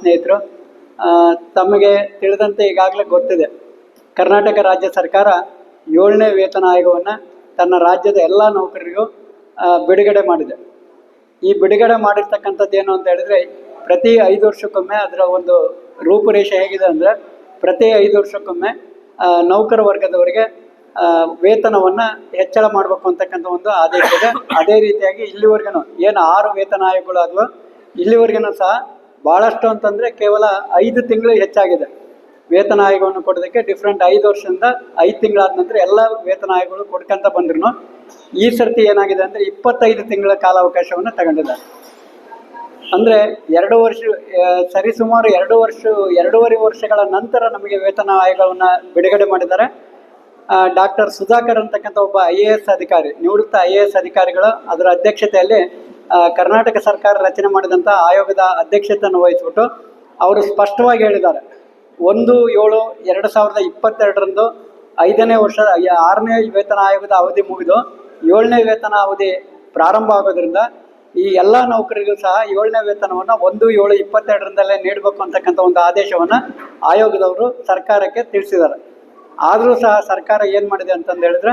ಸ್ನೇಹಿತರು ತಮಗೆ ತಿಳಿದಂತೆ ಈಗಾಗಲೇ ಗೊತ್ತಿದೆ, ಕರ್ನಾಟಕ ರಾಜ್ಯ ಸರ್ಕಾರ ಏಳನೇ ವೇತನ ಆಯೋಗವನ್ನು ತನ್ನ ರಾಜ್ಯದ ಎಲ್ಲ ನೌಕರರಿಗೂ ಬಿಡುಗಡೆ ಮಾಡಿದೆ. ಈ ಬಿಡುಗಡೆ ಮಾಡಿರ್ತಕ್ಕಂಥದ್ದು ಏನು ಅಂತ ಹೇಳಿದ್ರೆ, ಪ್ರತಿ ಐದು ವರ್ಷಕ್ಕೊಮ್ಮೆ ಅದರ ಒಂದು ರೂಪುರೇಷೆ ಹೇಗಿದೆ ಅಂದರೆ, ಪ್ರತಿ ಐದು ವರ್ಷಕ್ಕೊಮ್ಮೆ ನೌಕರ ವರ್ಗದವರಿಗೆ ವೇತನವನ್ನು ಹೆಚ್ಚಳ ಮಾಡಬೇಕು ಅಂತಕ್ಕಂಥ ಒಂದು ಆದೇಶ ಇದೆ. ಅದೇ ರೀತಿಯಾಗಿ ಇಲ್ಲಿವರೆಗೂ ಏನು ಆರು ವೇತನ ಆಯೋಗಗಳು ಇಲ್ಲಿವರೆಗೂ ಸಹ ಭಾಳಷ್ಟು ಅಂತಂದರೆ ಕೇವಲ ಐದು ತಿಂಗಳು ಹೆಚ್ಚಾಗಿದೆ. ವೇತನ ಆಯೋಗವನ್ನು ಕೊಡೋದಕ್ಕೆ ಡಿಫ್ರೆಂಟ್ ಐದು ವರ್ಷದಿಂದ ಐದು ತಿಂಗಳಾದ ನಂತರ ಎಲ್ಲ ವೇತನ ಆಯೋಗಗಳು ಕೊಡ್ಕೊಂತ ಬಂದ್ರು ಈ ಸರ್ತಿ ಏನಾಗಿದೆ ಅಂದರೆ ಇಪ್ಪತ್ತೈದು ತಿಂಗಳ ಕಾಲಾವಕಾಶವನ್ನು ತಗೊಂಡಿದ್ದಾರೆ. ಅಂದರೆ ಎರಡು ವರ್ಷ ಸರಿಸುಮಾರು ಎರಡು ವರ್ಷ, ಎರಡೂವರೆ ವರ್ಷಗಳ ನಂತರ ನಮಗೆ ವೇತನ ಆಯೋಗವನ್ನು ಬಿಡುಗಡೆ ಮಾಡಿದ್ದಾರೆ. ಡಾಕ್ಟರ್ ಸುಧಾಕರ್ ಅಂತಕ್ಕಂಥ ಒಬ್ಬ ಐ ಎ ಎಸ್ ಅಧಿಕಾರಿ, ನಿವೃತ್ತ ಐ ಎ ಎಸ್ ಅಧಿಕಾರಿಗಳು ಅದರ ಅಧ್ಯಕ್ಷತೆಯಲ್ಲಿ ಕರ್ನಾಟಕ ಸರ್ಕಾರ ರಚನೆ ಮಾಡಿದಂಥ ಆಯೋಗದ ಅಧ್ಯಕ್ಷತೆಯನ್ನು ವಹಿಸ್ಬಿಟ್ಟು ಅವರು ಸ್ಪಷ್ಟವಾಗಿ ಹೇಳಿದ್ದಾರೆ. ಒಂದು ಏಳು ಎರಡು ಸಾವಿರದ ಇಪ್ಪತ್ತೆರಡರಂದು ಐದನೇ ವರ್ಷ, ಆರನೇ ವೇತನ ಆಯೋಗದ ಅವಧಿ ಮುಗಿದು ಏಳನೇ ವೇತನ ಅವಧಿ ಪ್ರಾರಂಭ ಆಗೋದ್ರಿಂದ ಈ ಎಲ್ಲ ನೌಕರಿಗೂ ಸಹ ಏಳನೇ ವೇತನವನ್ನು ಒಂದು ಏಳು ಇಪ್ಪತ್ತೆರಡರಿಂದಲೇ ನೀಡಬೇಕು ಅಂತಕ್ಕಂಥ ಒಂದು ಆದೇಶವನ್ನು ಆಯೋಗದವರು ಸರ್ಕಾರಕ್ಕೆ ತಿಳಿಸಿದ್ದಾರೆ. ಆದರೂ ಸಹ ಸರ್ಕಾರ ಏನು ಮಾಡಿದೆ ಅಂತಂದು ಹೇಳಿದ್ರೆ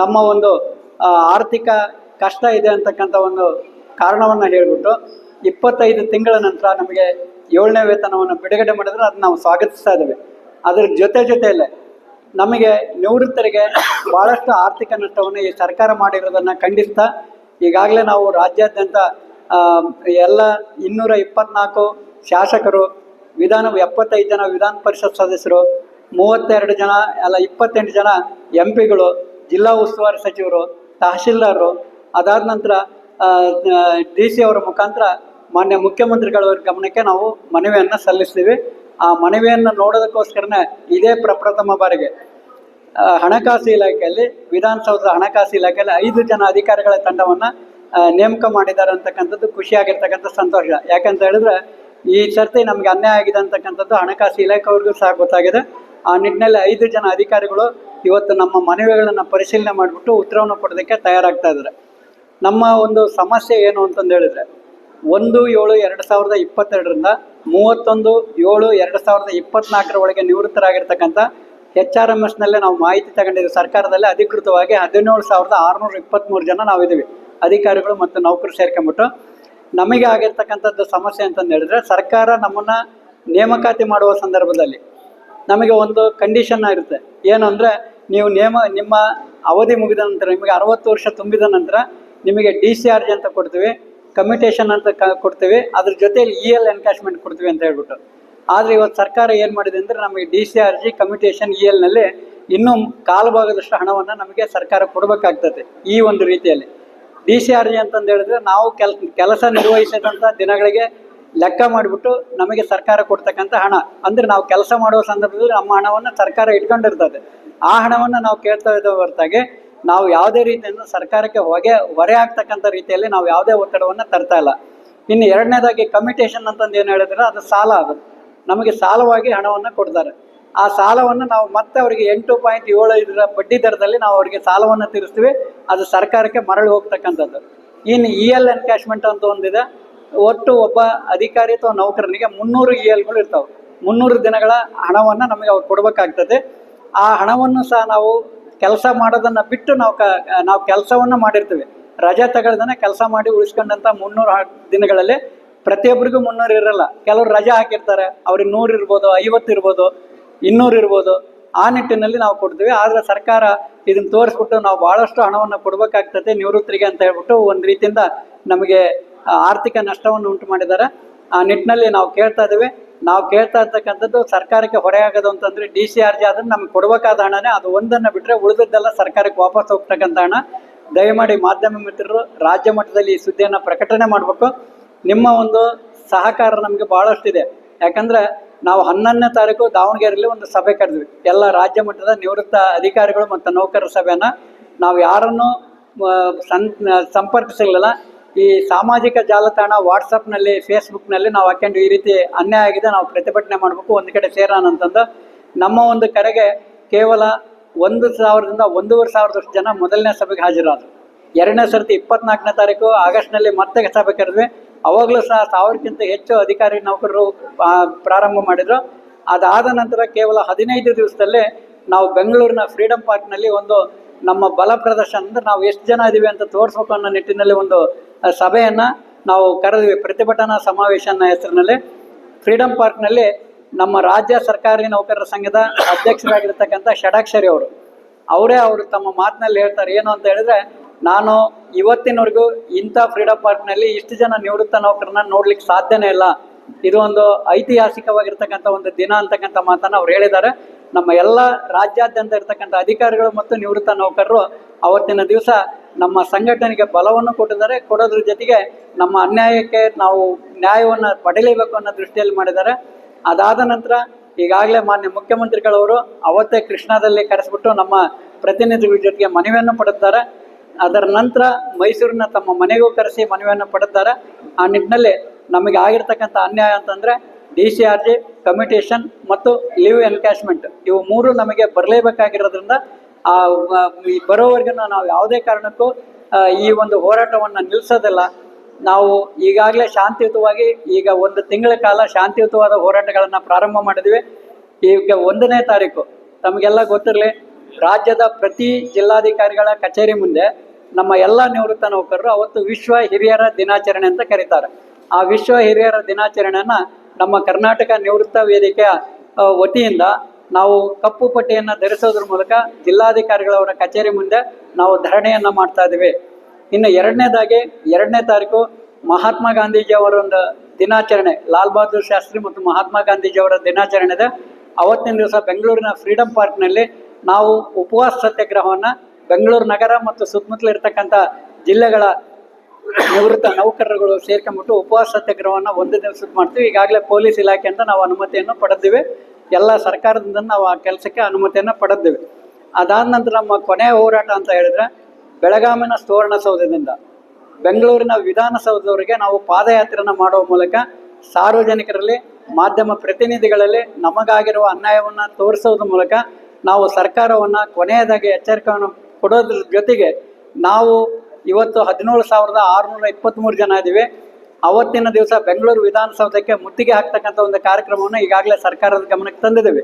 ನಮ್ಮ ಒಂದು ಆರ್ಥಿಕ ಕಷ್ಟ ಇದೆ ಅಂತಕ್ಕಂಥ ಒಂದು ಕಾರಣವನ್ನು ಹೇಳಿಬಿಟ್ಟು ಇಪ್ಪತ್ತೈದು ತಿಂಗಳ ನಂತರ ನಮಗೆ ಏಳನೇ ವೇತನವನ್ನು ಬಿಡುಗಡೆ ಮಾಡಿದ್ರೆ ಅದನ್ನ ನಾವು ಸ್ವಾಗತಿಸ್ತಾ ಇದ್ದೇವೆ. ಅದ್ರ ಜೊತೆ ಜೊತೆಯಲ್ಲೇ ನಮಗೆ ನಿವೃತ್ತರಿಗೆ ಭಾಳಷ್ಟು ಆರ್ಥಿಕ ನಷ್ಟವನ್ನು ಈ ಸರ್ಕಾರ ಮಾಡಿರೋದನ್ನು ಖಂಡಿಸ್ತಾ ಈಗಾಗಲೇ ನಾವು ರಾಜ್ಯಾದ್ಯಂತ ಎಲ್ಲ ಇನ್ನೂರ ಇಪ್ಪತ್ನಾಲ್ಕು ಶಾಸಕರು, ವಿಧಾನ ಎಪ್ಪತ್ತೈದು ಜನ ವಿಧಾನ ಪರಿಷತ್ ಸದಸ್ಯರು, ಮೂವತ್ತೆರಡು ಜನ, ಅಲ್ಲ ಇಪ್ಪತ್ತೆಂಟು ಜನ ಎಂ ಪಿಗಳು, ಜಿಲ್ಲಾ ಉಸ್ತುವಾರಿ ಸಚಿವರು, ತಹಶೀಲ್ದಾರರು, ಅದಾದ ನಂತರ ಡಿ ಸಿ ಅವರ ಮುಖಾಂತರ ಮಾನ್ಯ ಮುಖ್ಯಮಂತ್ರಿಗಳ ಗಮನಕ್ಕೆ ನಾವು ಮನವಿಯನ್ನು ಸಲ್ಲಿಸ್ತೀವಿ. ಆ ಮನವಿಯನ್ನು ನೋಡೋದಕ್ಕೋಸ್ಕರನೇ ಇದೇ ಪ್ರಪ್ರಥಮ ಬಾರಿಗೆ ಹಣಕಾಸು ಇಲಾಖೆಯಲ್ಲಿ, ವಿಧಾನಸೌಧದ ಹಣಕಾಸು ಇಲಾಖೆಯಲ್ಲಿ ಐದು ಜನ ಅಧಿಕಾರಿಗಳ ತಂಡವನ್ನು ನೇಮಕ ಮಾಡಿದ್ದಾರೆ ಅಂತಕ್ಕಂಥದ್ದು ಖುಷಿಯಾಗಿರ್ತಕ್ಕಂಥ ಸಂತೋಷ. ಯಾಕಂತ ಹೇಳಿದ್ರೆ ಈ ಸರ್ತಿ ನಮಗೆ ಅನ್ಯಾಯ ಆಗಿದೆ ಅಂತಕ್ಕಂಥದ್ದು ಹಣಕಾಸು ಇಲಾಖೆಯವ್ರಿಗೂ ಸಹ ಗೊತ್ತಾಗಿದೆ. ಆ ನಿಟ್ಟಿನಲ್ಲಿ ಐದು ಜನ ಅಧಿಕಾರಿಗಳು ಇವತ್ತು ನಮ್ಮ ಮನವಿಗಳನ್ನು ಪರಿಶೀಲನೆ ಮಾಡಿಬಿಟ್ಟು ಉತ್ತರವನ್ನು ಕೊಡೋದಕ್ಕೆ ತಯಾರಾಗ್ತಾ ಇದ್ದಾರೆ. ನಮ್ಮ ಒಂದು ಸಮಸ್ಯೆ ಏನು ಅಂತಂದು ಹೇಳಿದ್ರೆ, ಒಂದು ಏಳು ಎರಡು ಸಾವಿರದ ಇಪ್ಪತ್ತೆರಡರಿಂದ ಮೂವತ್ತೊಂದು ಏಳು ಎರಡು ಸಾವಿರದ ಇಪ್ಪತ್ನಾಲ್ಕರ ಒಳಗೆ ನಿವೃತ್ತರಾಗಿರ್ತಕ್ಕಂಥ ಎಚ್ ಆರ್ ಎಂ ಎಸ್ನಲ್ಲೇ ನಾವು ಮಾಹಿತಿ ತಗೊಂಡಿದ್ದೀವಿ ಸರ್ಕಾರದಲ್ಲಿ ಅಧಿಕೃತವಾಗಿ ಹದಿನೇಳು ಸಾವಿರದ ಆರುನೂರ ಇಪ್ಪತ್ತ್ಮೂರು ಜನ ನಾವಿದ್ದೀವಿ. ಅಧಿಕಾರಿಗಳು ಮತ್ತು ನೌಕರು ಸೇರ್ಕೊಂಬಿಟ್ಟು ನಮಗೆ ಆಗಿರ್ತಕ್ಕಂಥದ್ದು ಸಮಸ್ಯೆ ಅಂತಂದು ಹೇಳಿದ್ರೆ, ಸರ್ಕಾರ ನಮ್ಮನ್ನು ನೇಮಕಾತಿ ಮಾಡುವ ಸಂದರ್ಭದಲ್ಲಿ ನಮಗೆ ಒಂದು ಕಂಡೀಷನ್ ಇರುತ್ತೆ. ಏನು ಅಂದರೆ ನೀವು ನೇಮ, ನಿಮ್ಮ ಅವಧಿ ಮುಗಿದ ನಂತರ, ನಿಮಗೆ ಅರವತ್ತು ವರ್ಷ ತುಂಬಿದ ನಂತರ ನಿಮಗೆ ಡಿ ಸಿ ಆರ್ ಜಿ ಅಂತ ಕೊಡ್ತೀವಿ ಕಮ್ಯುಟೇಷನ್ ಅಂತ ಕೊಡ್ತೀವಿ, ಅದ್ರ ಜೊತೆಯಲ್ಲಿ ಇ ಎಲ್ ಎನ್ಕ್ಯಾಶ್ಮೆಂಟ್ ಕೊಡ್ತೀವಿ ಅಂತ ಹೇಳ್ಬಿಟ್ಟು. ಆದರೆ ಇವತ್ತು ಸರ್ಕಾರ ಏನು ಮಾಡಿದೆ ಅಂದರೆ ನಮಗೆ D C R G commutation E ಎಲ್ನಲ್ಲಿ ಇನ್ನೂ ಕಾಲು ಭಾಗದಷ್ಟು ಹಣವನ್ನು ನಮಗೆ ಸರ್ಕಾರ ಕೊಡಬೇಕಾಗ್ತದೆ ಈ ಒಂದು ರೀತಿಯಲ್ಲಿ. ಡಿ ಸಿ ಆರ್ ಜಿ ಅಂತಂದು ಹೇಳಿದ್ರೆ ನಾವು ಕೆಲ್, ಕೆಲಸ ನಿರ್ವಹಿಸಿದಂಥ ದಿನಗಳಿಗೆ ಲೆಕ್ಕ ಮಾಡಿಬಿಟ್ಟು ನಮಗೆ ಸರ್ಕಾರ ಕೊಡ್ತಕ್ಕಂಥ ಹಣ. ಅಂದರೆ ನಾವು ಕೆಲಸ ಮಾಡುವ ಸಂದರ್ಭದಲ್ಲಿ ನಮ್ಮ ಹಣವನ್ನು ಸರ್ಕಾರ ಇಟ್ಕೊಂಡಿರ್ತದೆ. ಆ ಹಣವನ್ನು ನಾವು ಕೇಳ್ತಾ ಇದ್ದ ಹೊರತಾಗಿ ನಾವು ಯಾವುದೇ ರೀತಿಯಿಂದ ಸರ್ಕಾರಕ್ಕೆ ಹೊಗೆ, ಹೊರೆ ಆಗ್ತಕ್ಕಂಥ ರೀತಿಯಲ್ಲಿ ನಾವು ಯಾವುದೇ ಒತ್ತಡವನ್ನು ತರ್ತಾ ಇಲ್ಲ. ಇನ್ನು ಎರಡನೇದಾಗಿ ಕಮಿಟೇಷನ್ ಅಂತಂದು ಏನು ಹೇಳಿದ್ರೆ ಅದು ಸಾಲ ಅದು. ನಮಗೆ ಸಾಲವಾಗಿ ಹಣವನ್ನು ಕೊಡ್ತಾರೆ. ಆ ಸಾಲವನ್ನು ನಾವು ಮತ್ತೆ ಅವರಿಗೆ ಎಂಟು ಪಾಯಿಂಟ್ ಏಳು ಇದರ ಬಡ್ಡಿ ದರದಲ್ಲಿ ನಾವು ಅವರಿಗೆ ಸಾಲವನ್ನು ತೀರಿಸ್ತೀವಿ. ಅದು ಸರ್ಕಾರಕ್ಕೆ ಮರಳಿ ಹೋಗ್ತಕ್ಕಂಥದ್ದು. ಇನ್ನು ಇ ಎಲ್ ಎನ್ಕ್ಯಾಶ್ಮೆಂಟ್ ಅಂತ ಒಂದಿದೆ. ಒಟ್ಟು ಒಬ್ಬ ಅಧಿಕಾರಿ ಅಥವಾ ನೌಕರನಿಗೆ ಮುನ್ನೂರು ಇ ಎಲ್ಗಳು ಇರ್ತಾವೆ. ಮುನ್ನೂರು ದಿನಗಳ ಹಣವನ್ನು ನಮಗೆ ಅವ್ರು ಕೊಡಬೇಕಾಗ್ತದೆ. ಆ ಹಣವನ್ನು ಸಹ ನಾವು ಕೆಲಸ ಮಾಡೋದನ್ನ ಬಿಟ್ಟು ನಾವು ಕ, ನಾವು ಕೆಲಸವನ್ನ ಮಾಡಿರ್ತೀವಿ. ರಜೆ ತಗೊಳ್ದನ್ನ ಕೆಲಸ ಮಾಡಿ ಉಳಿಸ್ಕೊಂಡಂತ ಮುನ್ನೂರು ದಿನಗಳಲ್ಲಿ ಪ್ರತಿಯೊಬ್ಬರಿಗೂ ಮುನ್ನೂರು ಇರಲ್ಲ. ಕೆಲವರು ರಜೆ ಹಾಕಿರ್ತಾರೆ. ಅವ್ರಿಗೆ ನೂರು ಇರ್ಬೋದು, ಐವತ್ತು ಇರ್ಬೋದು, ಇನ್ನೂರು ಇರ್ಬೋದು. ಆ ನಿಟ್ಟಿನಲ್ಲಿ ನಾವು ಕೊಡ್ತೀವಿ. ಆದರೆ ಸರ್ಕಾರ ಇದನ್ನ ತೋರಿಸ್ಬಿಟ್ಟು ನಾವು ಭಾಳಷ್ಟು ಹಣವನ್ನು ಕೊಡಬೇಕಾಗ್ತದೆ ನಿವೃತ್ತರಿಗೆ ಅಂತ ಹೇಳ್ಬಿಟ್ಟು ಒಂದು ರೀತಿಯಿಂದ ನಮಗೆ ಆರ್ಥಿಕ ನಷ್ಟವನ್ನು ಉಂಟು ಮಾಡಿದ್ದಾರೆ. ಆ ನಿಟ್ಟಿನಲ್ಲಿ ನಾವು ಕೇಳ್ತಾ ಇದ್ದೀವಿ. ನಾವು ಕೇಳ್ತಾ ಇರ್ತಕ್ಕಂಥದ್ದು ಸರ್ಕಾರಕ್ಕೆ ಹೊರೆ ಆಗೋದು ಅಂತಂದ್ರೆ ಡಿ ಸಿ ಆರ್ ಜಿ ಆದ್ರೆ ನಮ್ಗೆ ಕೊಡಬೇಕಾದ ಹಣನೇ ಅದು ಒಂದನ್ನು ಬಿಟ್ಟರೆ ಉಳಿದದ್ದೆಲ್ಲ ಸರ್ಕಾರಕ್ಕೆ ವಾಪಸ್ ಹೋಗ್ತಕ್ಕಂಥ ಹಣ. ದಯಮಾಡಿ ಮಾಧ್ಯಮ ಮಿತ್ರರು, ರಾಜ್ಯ ಮಟ್ಟದಲ್ಲಿ ಈ ಸುದ್ದಿಯನ್ನು ಪ್ರಕಟಣೆ ಮಾಡಬೇಕು. ನಿಮ್ಮ ಒಂದು ಸಹಕಾರ ನಮಗೆ ಭಾಳಷ್ಟಿದೆ ಯಾಕಂದ್ರೆ ನಾವು ಹನ್ನೊಂದನೇ ತಾರೀಕು ದಾವಣಗೆರೆಯಲ್ಲಿ ಒಂದು ಸಭೆ ಕರೆದ್ವಿ. ಎಲ್ಲ ರಾಜ್ಯ ಮಟ್ಟದ ನಿವೃತ್ತ ಅಧಿಕಾರಿಗಳು ಮತ್ತು ನೌಕರರ ಸಭೆಯನ್ನು. ನಾವು ಯಾರನ್ನು ಸಂ ಸಂಪರ್ಕಿಸಲಿಲ್ಲ ಈ ಸಾಮಾಜಿಕ ಜಾಲತಾಣ ವಾಟ್ಸಪ್ನಲ್ಲಿ, ಫೇಸ್ಬುಕ್ನಲ್ಲಿ ನಾವು ಹಾಕೊಂಡು ಈ ರೀತಿ ಅನ್ಯಾಯ ಆಗಿದೆ, ನಾವು ಪ್ರತಿಭಟನೆ ಮಾಡಬೇಕು, ಒಂದು ಕಡೆ ಸೇರೋಣ ಅಂತಂದು ನಮ್ಮ ಒಂದು ಕರೆಗೆ ಕೇವಲ ಒಂದು ಸಾವಿರದಿಂದ ಒಂದೂವರೆ ಸಾವಿರದಷ್ಟು ಜನ ಮೊದಲನೇ ಸಭೆಗೆ ಹಾಜರಾದರು. ಎರಡನೇ ಸರ್ತಿ ಇಪ್ಪತ್ನಾಲ್ಕನೇ ತಾರೀಕು, ಆಗಸ್ಟ್ನಲ್ಲಿ ಮತ್ತೆ ಸಭೆ ಕರೆದ್ವಿ. ಅವಾಗಲೂ ಸಹ ಸಾವಿರಕ್ಕಿಂತ ಹೆಚ್ಚು ಅಧಿಕಾರಿ ನೌಕರರು ಪ್ರಾರಂಭ ಮಾಡಿದರು. ಅದಾದ ನಂತರ ಕೇವಲ ಹದಿನೈದು ದಿವಸದಲ್ಲಿ ನಾವು ಬೆಂಗಳೂರಿನ ಫ್ರೀಡಂ ಪಾರ್ಕ್ನಲ್ಲಿ ಒಂದು ನಮ್ಮ ಬಲ ಪ್ರದರ್ಶನ ಅಂದ್ರೆ ನಾವು ಎಷ್ಟು ಜನ ಇದ್ದೀವಿ ಅಂತ ತೋರಿಸ್ಬೇಕು ಅನ್ನೋ ನಿಟ್ಟಿನಲ್ಲಿ ಒಂದು ಸಭೆಯನ್ನು ನಾವು ಕರೆದಿವಿ. ಪ್ರತಿಭಟನಾ ಸಮಾವೇಶ ಹೆಸರಿನಲ್ಲಿ ಫ್ರೀಡಂ ಪಾರ್ಕ್ನಲ್ಲಿ ನಮ್ಮ ರಾಜ್ಯ ಸರ್ಕಾರಿ ನೌಕರರ ಸಂಘದ ಅಧ್ಯಕ್ಷರಾಗಿರ್ತಕ್ಕಂಥ ಷಡಾಕ್ಷರಿ ಅವರು. ಅವರೇ ಅವರು ತಮ್ಮ ಮಾತಿನಲ್ಲಿ ಹೇಳ್ತಾರೆ, ಏನು ಅಂತ ಹೇಳಿದ್ರೆ, ನಾನು ಇವತ್ತಿನವರೆಗೂ ಇಂಥ ಫ್ರೀಡಂ ಪಾರ್ಕ್ನಲ್ಲಿ ಇಷ್ಟು ಜನ ನಿವೃತ್ತ ನೌಕರನ್ನ ನೋಡ್ಲಿಕ್ಕೆ ಸಾಧ್ಯನೇ ಇಲ್ಲ. ಇದು ಒಂದು ಐತಿಹಾಸಿಕವಾಗಿರ್ತಕ್ಕಂಥ ಒಂದು ದಿನ ಅಂತಕ್ಕಂಥ ಮಾತನ್ನು ಅವ್ರು ಹೇಳಿದ್ದಾರೆ. ನಮ್ಮ ಎಲ್ಲ ರಾಜ್ಯಾದ್ಯಂತ ಇರ್ತಕ್ಕಂಥ ಅಧಿಕಾರಿಗಳು ಮತ್ತು ನಿವೃತ್ತ ನೌಕರರು ಅವತ್ತಿನ ದಿವಸ ನಮ್ಮ ಸಂಘಟನೆಗೆ ಬಲವನ್ನು ಕೊಟ್ಟಿದ್ದಾರೆ. ಕೊಡೋದ್ರ ಜೊತೆಗೆ ನಮ್ಮ ಅನ್ಯಾಯಕ್ಕೆ ನಾವು ನ್ಯಾಯವನ್ನು ಪಡೆಯಲೇಬೇಕು ಅನ್ನೋ ದೃಷ್ಟಿಯಲ್ಲಿ ಮಾಡಿದ್ದಾರೆ. ಅದಾದ ನಂತರ ಈಗಾಗಲೇ ಮಾನ್ಯ ಮುಖ್ಯಮಂತ್ರಿಗಳವರು ಅವತ್ತೇ ಕೃಷ್ಣಾದಲ್ಲಿ ಕರೆಸ್ಬಿಟ್ಟು ನಮ್ಮ ಪ್ರತಿನಿಧಿಗಳ ಜೊತೆಗೆ ಮನವಿಯನ್ನು ಪಡುತ್ತಾರೆ ಅದರ ನಂತರ ಮೈಸೂರಿನ ತಮ್ಮ ಮನೆಗೂ ಕರೆಸಿ ಮನವಿಯನ್ನು ಪಡುತ್ತಾರೆ ಆ ನಿಟ್ಟಿನಲ್ಲಿ ನಮಗೆ ಆಗಿರ್ತಕ್ಕಂಥ ಅನ್ಯಾಯ ಅಂತಂದ್ರೆ D C R G commutation ಮತ್ತು ಲೀವ್ ಎನ್ಕ್ಯಾಶ್ಮೆಂಟ್ ಇವು ಮೂರು ನಮಗೆ ಬರಲೇಬೇಕಾಗಿರೋದ್ರಿಂದ ಆ ಬರೋವರೆಗೂ ನಾವು ಯಾವುದೇ ಕಾರಣಕ್ಕೂ ಈ ಒಂದು ಹೋರಾಟವನ್ನು ನಿಲ್ಲಿಸೋದಿಲ್ಲ ನಾವು ಈಗಾಗಲೇ ಶಾಂತಿಯುತವಾಗಿ, ಈಗ ಒಂದು ತಿಂಗಳ ಕಾಲ ಶಾಂತಿಯುತವಾದ ಹೋರಾಟಗಳನ್ನು ಪ್ರಾರಂಭ ಮಾಡಿದ್ವಿ. ಈಗ ಒಂದನೇ ತಾರೀಕು, ತಮಗೆಲ್ಲ ಗೊತ್ತಿರಲಿ, ರಾಜ್ಯದ ಪ್ರತಿ ಜಿಲ್ಲಾಧಿಕಾರಿಗಳ ಕಚೇರಿ ಮುಂದೆ ನಮ್ಮ ಎಲ್ಲ ನಿವೃತ್ತ ನೌಕರರು ಅವತ್ತು ವಿಶ್ವ ಹಿರಿಯರ ದಿನಾಚರಣೆ ಅಂತ ಕರೀತಾರೆ. ಆ ವಿಶ್ವ ಹಿರಿಯರ ದಿನಾಚರಣೆಯನ್ನ ನಮ್ಮ ಕರ್ನಾಟಕ ನಿವೃತ್ತ ವೇದಿಕೆಯ ವತಿಯಿಂದ ನಾವು ಕಪ್ಪು ಪಟ್ಟಿಯನ್ನು ಧರಿಸೋದ್ರ ಮೂಲಕ ಜಿಲ್ಲಾಧಿಕಾರಿಗಳವರ ಕಚೇರಿ ಮುಂದೆ ನಾವು ಧರಣೆಯನ್ನು ಮಾಡ್ತಾ ಇದ್ದೀವಿ. ಇನ್ನು ಎರಡನೇದಾಗಿ, ಎರಡನೇ ತಾರೀಕು ಮಹಾತ್ಮ ಗಾಂಧೀಜಿ ಅವರ ಒಂದು ದಿನಾಚರಣೆ, ಲಾಲ್ ಬಹದ್ದೂರ್ ಶಾಸ್ತ್ರಿ ಮತ್ತು ಮಹಾತ್ಮ ಗಾಂಧೀಜಿ ಅವರ ದಿನಾಚರಣೆ ಇದೆ. ಅವತ್ತಿನ ದಿವಸ ಬೆಂಗಳೂರಿನ ಫ್ರೀಡಂ ಪಾರ್ಕ್ನಲ್ಲಿ ನಾವು ಉಪವಾಸ ಸತ್ಯಾಗ್ರಹವನ್ನು ಬೆಂಗಳೂರು ನಗರ ಮತ್ತು ಸುತ್ತಮುತ್ತಲಿರ್ತಕ್ಕಂಥ ಜಿಲ್ಲೆಗಳ ನಿವೃತ್ತ ನೌಕರರುಗಳು ಸೇರ್ಕೊಂಡ್ಬಿಟ್ಟು ಉಪವಾಸ ಸತ್ಯಾಗ್ರಹವನ್ನ ಒಂದು ದಿವಸಕ್ಕೆ ಮಾಡ್ತೀವಿ. ಈಗಾಗಲೇ ಪೊಲೀಸ್ ಇಲಾಖೆಯಿಂದ ನಾವು ಅನುಮತಿಯನ್ನು ಪಡೆದಿವೆ. ಎಲ್ಲ ಸರ್ಕಾರದಿಂದ ನಾವು ಆ ಕೆಲಸಕ್ಕೆ ಅನುಮತಿಯನ್ನು ಪಡೆದಿವೆ. ಅದಾದ ನಂತರ ನಮ್ಮ ಕೊನೆಯ ಹೋರಾಟ ಅಂತ ಹೇಳಿದ್ರೆ ಬೆಳಗಾವಿನ ಸುವರ್ಣಸೌಧದಿಂದ ಬೆಂಗಳೂರಿನ ವಿಧಾನಸೌಧದವರಿಗೆ ನಾವು ಪಾದಯಾತ್ರೆಯನ್ನು ಮಾಡುವ ಮೂಲಕ ಸಾರ್ವಜನಿಕರಲ್ಲಿ, ಮಾಧ್ಯಮ ಪ್ರತಿನಿಧಿಗಳಲ್ಲಿ ನಮಗಾಗಿರುವ ಅನ್ಯಾಯವನ್ನು ತೋರಿಸೋದ್ರ ಮೂಲಕ ನಾವು ಸರ್ಕಾರವನ್ನು ಕೊನೆಯದಾಗಿ ಎಚ್ಚರಿಕೆಯನ್ನು ಕೊಡೋದ್ರ ಜೊತೆಗೆ ನಾವು ಇವತ್ತು ಹದಿನೇಳು ಸಾವಿರದ ಆರುನೂರ ಇಪ್ಪತ್ತ್ಮೂರು ಜನ ಇದ್ದೀವಿ. ಅವತ್ತಿನ ದಿವಸ ಬೆಂಗಳೂರು ವಿಧಾನಸೌಧಕ್ಕೆ ಮುತ್ತಿಗೆ ಹಾಕ್ತಕ್ಕಂಥ ಒಂದು ಕಾರ್ಯಕ್ರಮವನ್ನು ಈಗಾಗಲೇ ಸರ್ಕಾರದ ಗಮನಕ್ಕೆ ತಂದಿದ್ದೀವಿ.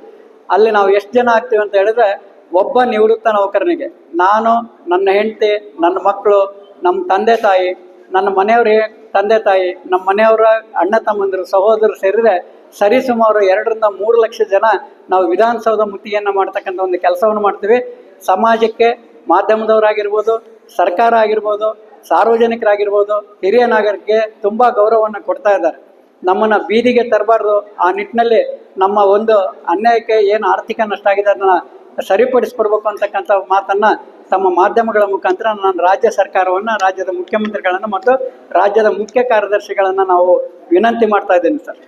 ಅಲ್ಲಿ ನಾವು ಎಷ್ಟು ಜನ ಆಗ್ತೀವಿ ಅಂತ ಹೇಳಿದ್ರೆ ಒಬ್ಬ ನಿವೃತ್ತ ನೌಕರನಿಗೆ. ನಾನು, ನನ್ನ ಹೆಂಡತಿ, ನನ್ನ ಮಕ್ಕಳು ನಮ್ಮ ತಂದೆ ತಾಯಿ, ನನ್ನ ಮನೆಯವ್ರ ತಂದೆ ತಾಯಿ, ನಮ್ಮ ಮನೆಯವರ ಅಣ್ಣ ತಮ್ಮಂದಿರು, ಸಹೋದರರು ಸೇರಿದ್ರೆ ಸರಿಸುಮಾರು ಎರಡರಿಂದ ಮೂರು ಲಕ್ಷ ಜನ ನಾವು ವಿಧಾನಸೌಧ ಮುತ್ತಿಗೆಯನ್ನು ಮಾಡ್ತಕ್ಕಂಥ ಒಂದು ಕೆಲಸವನ್ನು ಮಾಡ್ತೀವಿ. ಸಮಾಜಕ್ಕೆ ಮಾಧ್ಯಮದವರಾಗಿರ್ಬೋದು ಸರ್ಕಾರ ಆಗಿರ್ಬೋದು, ಸಾರ್ವಜನಿಕರಾಗಿರ್ಬೋದು, ಹಿರಿಯ ನಾಗರಿಕರಿಗೆ ತುಂಬ ಗೌರವವನ್ನು ಕೊಡ್ತಾ ಇದ್ದಾರೆ. ನಮ್ಮನ್ನು ಬೀದಿಗೆ ತರಬಾರ್ದು, ಆ ನಿಟ್ಟಿನಲ್ಲಿ ನಮ್ಮ ಒಂದು ಅನ್ಯಾಯಕ್ಕೆ ಏನು ಆರ್ಥಿಕ ನಷ್ಟ ಆಗಿದೆ ಅದನ್ನು ಸರಿಪಡಿಸ್ಕೊಡ್ಬೇಕು ಅಂತಕ್ಕಂಥ ಮಾತನ್ನು ತಮ್ಮ ಮಾಧ್ಯಮಗಳ ಮುಖಾಂತರ ನಾನು ರಾಜ್ಯ ಸರ್ಕಾರವನ್ನು, ರಾಜ್ಯದ ಮುಖ್ಯಮಂತ್ರಿಗಳನ್ನು ಮತ್ತು ರಾಜ್ಯದ ಮುಖ್ಯ ಕಾರ್ಯದರ್ಶಿಗಳನ್ನು ನಾವು ವಿನಂತಿ ಮಾಡ್ತಾ ಇದ್ದೀನಿ ಸರ್.